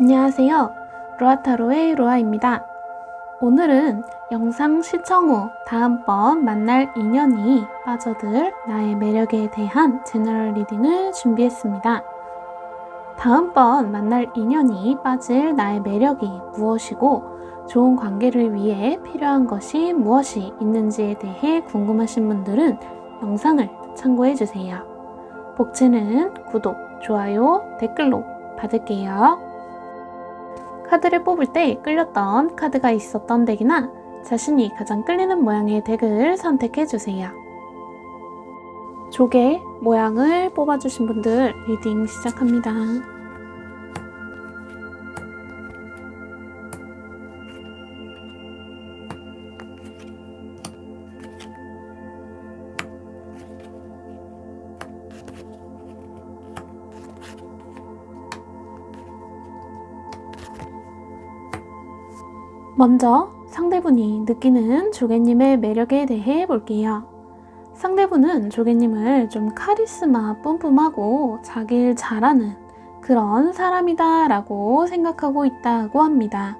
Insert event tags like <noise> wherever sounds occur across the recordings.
안녕하세요. 로아타로의 로아입니다. 오늘은 영상 시청 후 다음번 만날 인연이 빠져들 나의 매력에 대한 제너럴 리딩을 준비했습니다. 다음번 만날 인연이 빠질 나의 매력이 무엇이고 좋은 관계를 위해 필요한 것이 무엇이 있는지에 대해 궁금하신 분들은 영상을 참고해 주세요. 복채는 구독, 좋아요, 댓글로 받을게요. 카드를 뽑을 때 끌렸던 카드가 있었던 덱이나 자신이 가장 끌리는 모양의 덱을 선택해 주세요. 조개 모양을 뽑아주신 분들 리딩 시작합니다. 먼저 상대분이 느끼는 조개님의 매력에 대해 볼게요. 상대분은 조개님을 좀 카리스마 뿜뿜하고 자기를 잘하는 그런 사람이다 라고 생각하고 있다고 합니다.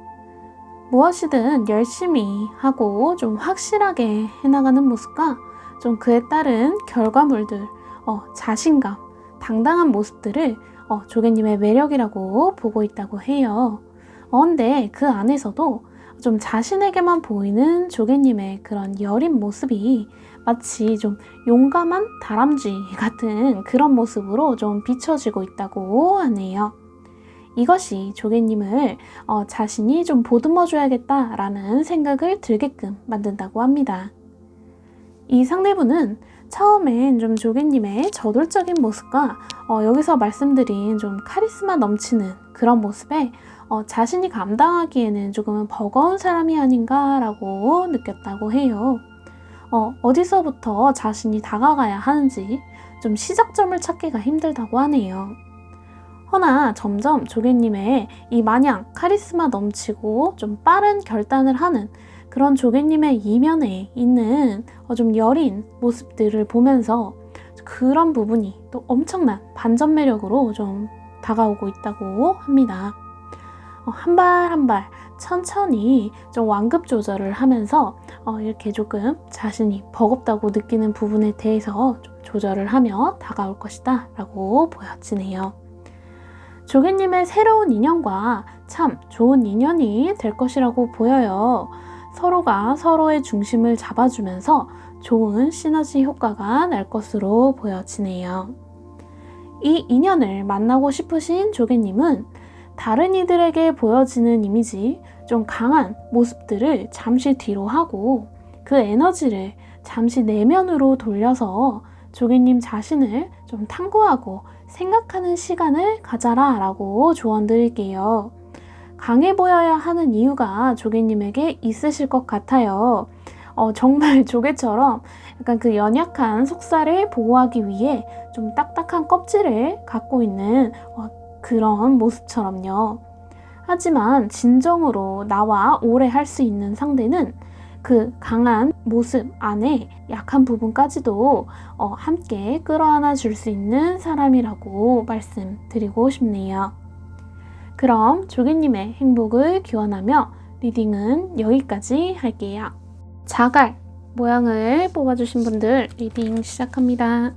무엇이든 열심히 하고 좀 확실하게 해나가는 모습과 좀 그에 따른 결과물들, 어, 자신감, 당당한 모습들을 어, 조개님의 매력이라고 보고 있다고 해요. 어, 근데 그 안에서도 좀 자신에게만 보이는 조개님의 그런 여린 모습이 마치 좀 용감한 다람쥐 같은 그런 모습으로 좀 비춰지고 있다고 하네요. 이것이 조개님을 어, 자신이 좀 보듬어줘야겠다라는 생각을 들게끔 만든다고 합니다. 이 상대분은 처음엔 좀 조개님의 저돌적인 모습과 어, 여기서 말씀드린 좀 카리스마 넘치는 그런 모습에 어, 자신이 감당하기에는 조금은 버거운 사람이 아닌가라고 느꼈다고 해요. 어, 어디서부터 자신이 다가가야 하는지 좀 시작점을 찾기가 힘들다고 하네요. 허나 점점 조개님의 이 마냥 카리스마 넘치고 좀 빠른 결단을 하는 그런 조개님의 이면에 있는 어, 좀 여린 모습들을 보면서 그런 부분이 또 엄청난 반전 매력으로 좀 다가오고 있다고 합니다. 어, 한발 한 발 천천히 좀 완급 조절을 하면서 어, 이렇게 조금 자신이 버겁다고 느끼는 부분에 대해서 좀 조절을 하며 다가올 것이다 라고 보여지네요. 조개님의 새로운 인연과 참 좋은 인연이 될 것이라고 보여요. 서로가 서로의 중심을 잡아주면서 좋은 시너지 효과가 날 것으로 보여지네요. 이 인연을 만나고 싶으신 조개님은 다른 이들에게 보여지는 이미지, 좀 강한 모습들을 잠시 뒤로 하고 그 에너지를 잠시 내면으로 돌려서 조개님 자신을 좀 탐구하고 생각하는 시간을 가져라 라고 조언 드릴게요. 강해 보여야 하는 이유가 조개님에게 있으실 것 같아요. 어, 정말 <laughs> 조개처럼 약간 그 연약한 속살을 보호하기 위해 좀 딱딱한 껍질을 갖고 있는 어, 그런 모습처럼요. 하지만 진정으로 나와 오래 할 수 있는 상대는 그 강한 모습 안에 약한 부분까지도 어, 함께 끌어안아 줄 수 있는 사람이라고 말씀드리고 싶네요. 그럼 조개님의 행복을 기원하며 리딩은 여기까지 할게요. 자갈 모양을 뽑아주신 분들 리딩 시작합니다.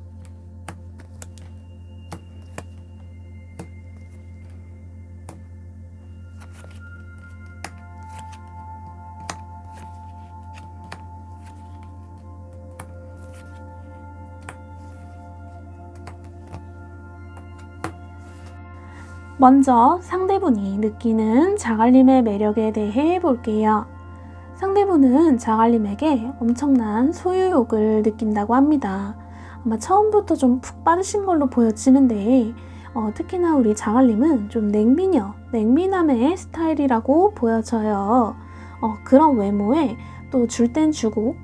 먼저 상대분이 느끼는 자갈림의 매력에 대해 볼게요. 상대분은 자갈림에게 엄청난 소유욕을 느낀다고 합니다. 아마 처음부터 좀 푹 빠르신 걸로 보여지는데 어, 특히나 우리 자갈림은 좀 냉미녀, 냉미남의 스타일이라고 보여져요. 어, 그런 외모에 또 줄 땐 주고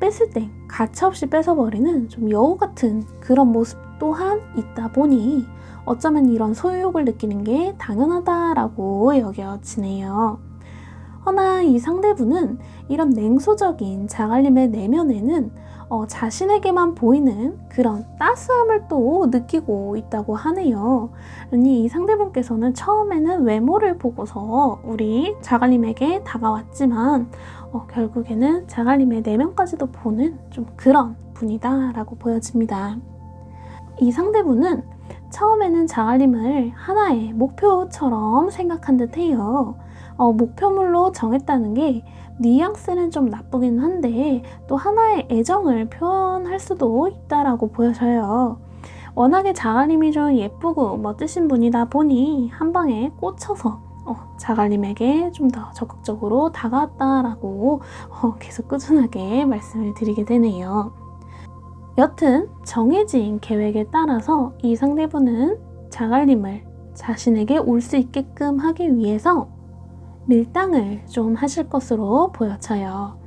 뺐을 땐 가차없이 뺏어버리는 좀 여우 같은 그런 모습 또한 있다 보니 어쩌면 이런 소유욕을 느끼는 게 당연하다라고 여겨지네요. 허나 이 상대분은 이런 냉소적인 자갈림의 내면에는 어, 자신에게만 보이는 그런 따스함을 또 느끼고 있다고 하네요. 아니, 이 상대분께서는 처음에는 외모를 보고서 우리 자갈림에게 다가왔지만, 어, 결국에는 자갈림의 내면까지도 보는 좀 그런 분이다라고 보여집니다. 이 상대분은 처음에는 자갈림을 하나의 목표처럼 생각한 듯 해요. 어, 목표물로 정했다는 게 뉘앙스는 좀 나쁘긴 한데 또 하나의 애정을 표현할 수도 있다라고 보여져요. 워낙에 자갈림이 좀 예쁘고 멋지신 분이다 보니 한 방에 꽂혀서 어, 자갈림에게 좀 더 적극적으로 다가왔다라고 어, 계속 꾸준하게 말씀을 드리게 되네요. 여튼 정해진 계획에 따라서 이 상대분은 자갈림을 자신에게 올 수 있게끔 하기 위해서 밀당을 좀 하실 것으로 보여져요.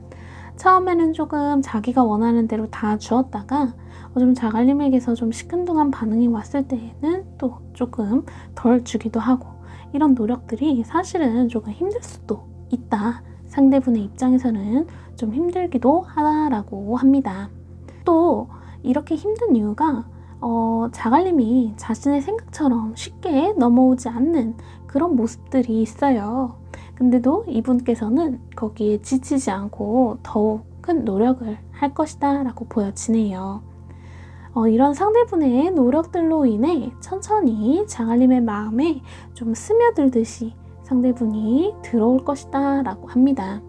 처음에는 조금 자기가 원하는 대로 다 주었다가 좀 자갈림에게서 좀 시큰둥한 반응이 왔을 때에는 또 조금 덜 주기도 하고 이런 노력들이 사실은 조금 힘들 수도 있다. 상대분의 입장에서는 좀 힘들기도 하다라고 합니다. 또 이렇게 힘든 이유가 어, 자갈림이 자신의 생각처럼 쉽게 넘어오지 않는 그런 모습들이 있어요. 근데도 이분께서는 거기에 지치지 않고 더욱 큰 노력을 할 것이다 라고 보여지네요. 어, 이런 상대분의 노력들로 인해 천천히 장알림의 마음에 좀 스며들듯이 상대분이 들어올 것이다 라고 합니다.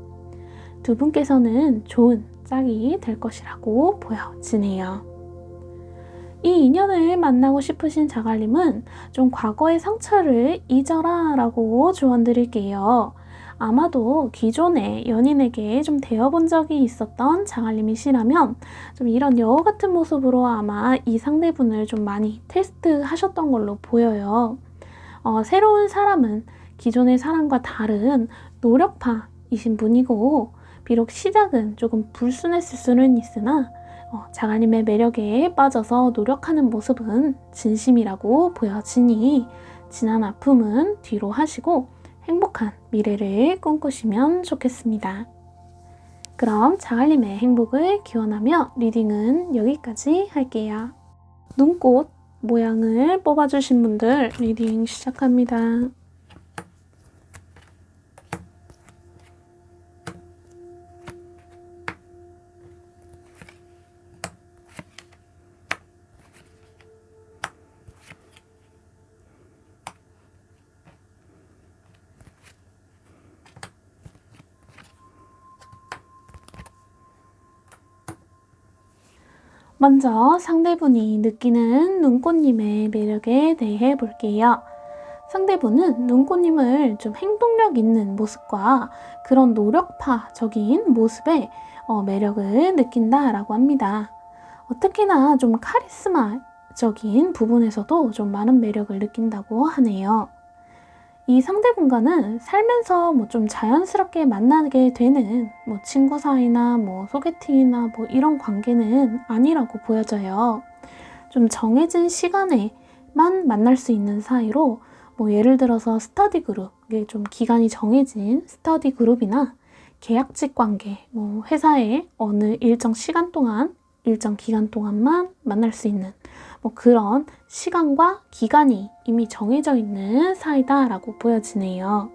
두 분께서는 좋은 짝이 될 것이라고 보여지네요. 이 인연을 만나고 싶으신 자갈림은 좀 과거의 상처를 잊어라 라고 조언 드릴게요. 아마도 기존의 연인에게 좀 되어본 적이 있었던 장알님이시라면 좀 이런 여우 같은 모습으로 아마 이 상대분을 좀 많이 테스트 하셨던 걸로 보여요. 어, 새로운 사람은 기존의 사람과 다른 노력파이신 분이고 비록 시작은 조금 불순했을 수는 있으나 어, 자갈님의 매력에 빠져서 노력하는 모습은 진심이라고 보여지니 지난 아픔은 뒤로 하시고 행복한 미래를 꿈꾸시면 좋겠습니다. 그럼 자갈님의 행복을 기원하며 리딩은 여기까지 할게요. 눈꽃 모양을 뽑아주신 분들 리딩 시작합니다. 먼저 상대분이 느끼는 눈꽃님의 매력에 대해 볼게요. 상대분은 눈꽃님을 좀 행동력 있는 모습과 그런 노력파적인 모습에 어, 매력을 느낀다라고 합니다. 어, 특히나 좀 카리스마적인 부분에서도 좀 많은 매력을 느낀다고 하네요. 이 상대분과는 살면서 뭐 좀 자연스럽게 만나게 되는 뭐 친구 사이나 뭐 소개팅이나 뭐 이런 관계는 아니라고 보여져요. 좀 정해진 시간에만 만날 수 있는 사이로 뭐 예를 들어서 스터디 그룹, 이게 좀 기간이 정해진 스터디 그룹이나 계약직 관계, 뭐 회사에 어느 일정 시간 동안, 일정 기간 동안만 만날 수 있는 뭐 그런 시간과 기간이 이미 정해져 있는 사이다라고 보여지네요.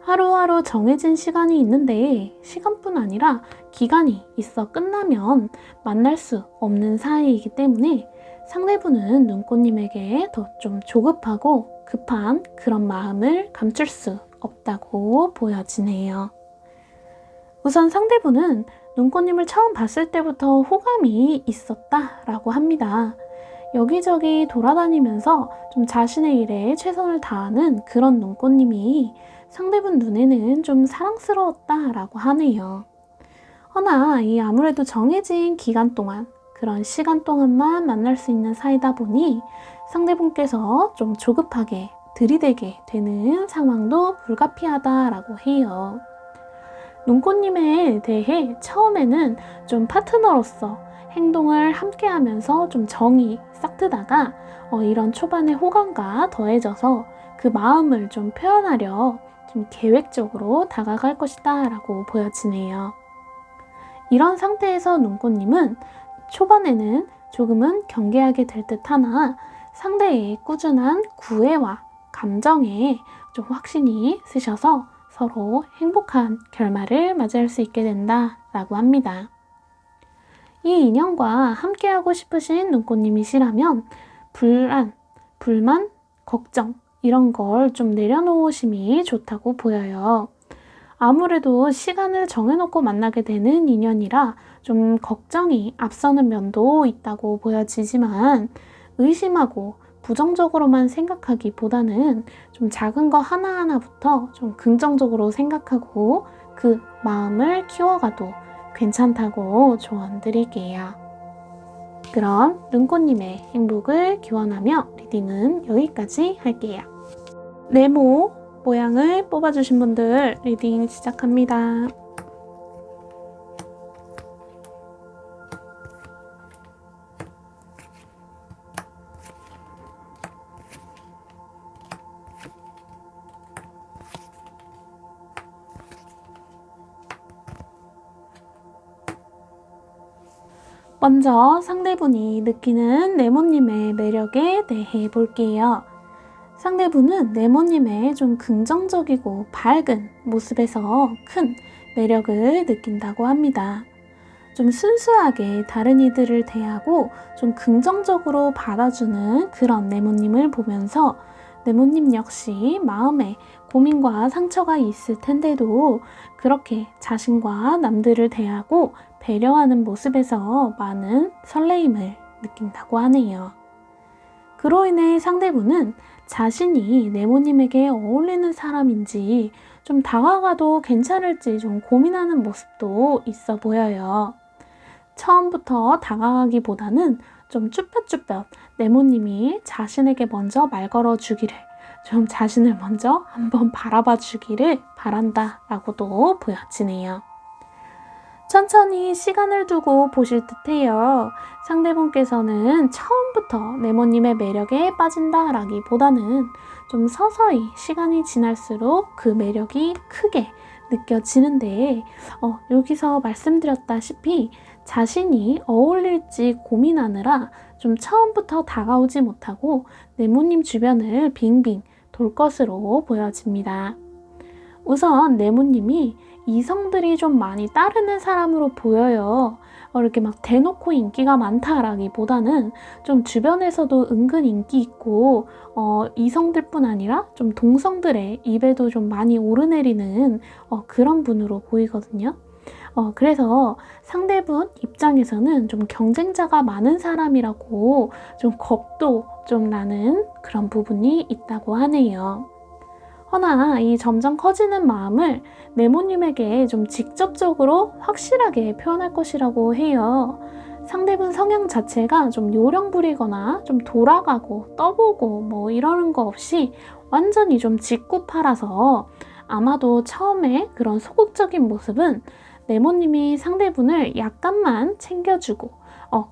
하루하루 정해진 시간이 있는데 시간뿐 아니라 기간이 있어 끝나면 만날 수 없는 사이이기 때문에 상대분은 눈꽃님에게 더 좀 조급하고 급한 그런 마음을 감출 수 없다고 보여지네요. 우선 상대분은 눈꽃님을 처음 봤을 때부터 호감이 있었다라고 합니다. 여기저기 돌아다니면서 좀 자신의 일에 최선을 다하는 그런 눈꽃님이 상대분 눈에는 좀 사랑스러웠다라고 하네요. 허나 이 아무래도 정해진 기간 동안 그런 시간 동안만 만날 수 있는 사이다 보니 상대분께서 좀 조급하게 들이대게 되는 상황도 불가피하다라고 해요. 눈꽃님에 대해 처음에는 좀 파트너로서 행동을 함께 하면서 좀 정이 싹트다가 어, 이런 초반의 호감과 더해져서 그 마음을 좀 표현하려 좀 계획적으로 다가갈 것이다 라고 보여지네요. 이런 상태에서 눈꽃님은 초반에는 조금은 경계하게 될 듯 하나 상대의 꾸준한 구애와 감정에 좀 확신이 쓰셔서 서로 행복한 결말을 맞이할 수 있게 된다라고 합니다. 이 인연과 함께하고 싶으신 눈꽃님이시라면 불안, 불만, 걱정 이런 걸 좀 내려놓으심이 좋다고 보여요. 아무래도 시간을 정해놓고 만나게 되는 인연이라 좀 걱정이 앞서는 면도 있다고 보여지지만 의심하고 부정적으로만 생각하기보다는 좀 작은 거 하나하나부터 좀 긍정적으로 생각하고 그 마음을 키워가도 괜찮다고 조언 드릴게요. 그럼 눈꽃님의 행복을 기원하며 리딩은 여기까지 할게요. 네모 모양을 뽑아주신 분들 리딩 시작합니다. 먼저 상대분이 느끼는 네모님의 매력에 대해 볼게요. 상대분은 네모님의 좀 긍정적이고 밝은 모습에서 큰 매력을 느낀다고 합니다. 좀 순수하게 다른 이들을 대하고 좀 긍정적으로 받아주는 그런 네모님을 보면서 네모님 역시 마음에 고민과 상처가 있을 텐데도 그렇게 자신과 남들을 대하고 배려하는 모습에서 많은 설레임을 느낀다고 하네요. 그로 인해 상대분은 자신이 네모님에게 어울리는 사람인지 좀 다가가도 괜찮을지 좀 고민하는 모습도 있어 보여요. 처음부터 다가가기보다는 좀 쭈뼛쭈뼛 네모님이 자신에게 먼저 말 걸어 주기를 좀 자신을 먼저 한번 바라봐 주기를 바란다 라고도 보여지네요. 천천히 시간을 두고 보실 듯해요. 상대분께서는 처음부터 네모님의 매력에 빠진다라기보다는 좀 서서히 시간이 지날수록 그 매력이 크게 느껴지는데 어, 여기서 말씀드렸다시피 자신이 어울릴지 고민하느라 좀 처음부터 다가오지 못하고 네모님 주변을 빙빙 돌 것으로 보여집니다. 우선 네모님이 이성들이 좀 많이 따르는 사람으로 보여요. 어, 이렇게 막 대놓고 인기가 많다라기보다는 좀 주변에서도 은근 인기 있고 어, 이성들뿐 아니라 좀 동성들의 입에도 좀 많이 오르내리는 어, 그런 분으로 보이거든요. 어, 그래서 상대분 입장에서는 좀 경쟁자가 많은 사람이라고 좀 겁도 좀 나는 그런 부분이 있다고 하네요. 허나 이 점점 커지는 마음을 네모님에게 좀 직접적으로 확실하게 표현할 것이라고 해요. 상대분 성향 자체가 좀 요령 부리거나 좀 돌아가고 떠보고 뭐 이러는 거 없이 완전히 좀 짓고 팔아서 아마도 처음에 그런 소극적인 모습은 네모님이 상대분을 약간만 챙겨주고 어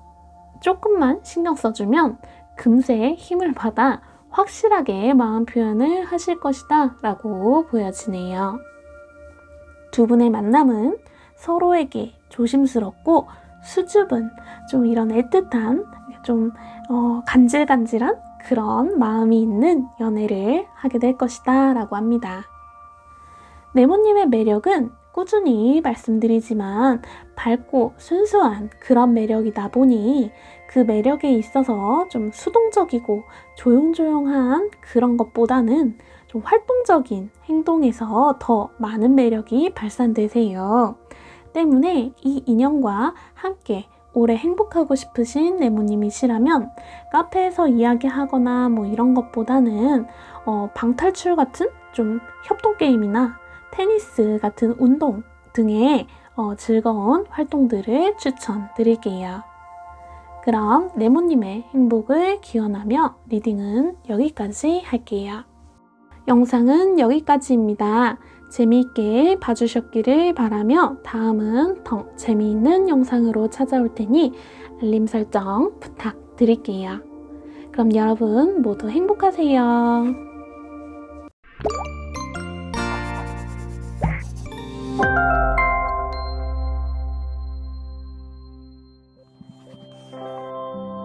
조금만 신경 써주면 금세 힘을 받아 확실하게 마음 표현을 하실 것이다 라고 보여지네요. 두 분의 만남은 서로에게 조심스럽고 수줍은 좀 이런 애틋한 좀 어, 간질간질한 그런 마음이 있는 연애를 하게 될 것이다 라고 합니다. 네모님의 매력은 꾸준히 말씀드리지만 밝고 순수한 그런 매력이다 보니 그 매력에 있어서 좀 수동적이고 조용조용한 그런 것보다는 좀 활동적인 행동에서 더 많은 매력이 발산되세요. 때문에 이 인연과 함께 오래 행복하고 싶으신 네모님이시라면 카페에서 이야기하거나 뭐 이런 것보다는 어, 방탈출 같은 좀 협동 게임이나 테니스 같은 운동 등의 어, 즐거운 활동들을 추천드릴게요. 그럼 네모님의 행복을 기원하며 리딩은 여기까지 할게요. 영상은 여기까지입니다. 재미있게 봐주셨기를 바라며 다음은 더 재미있는 영상으로 찾아올 테니 알림 설정 부탁드릴게요. 그럼 여러분 모두 행복하세요.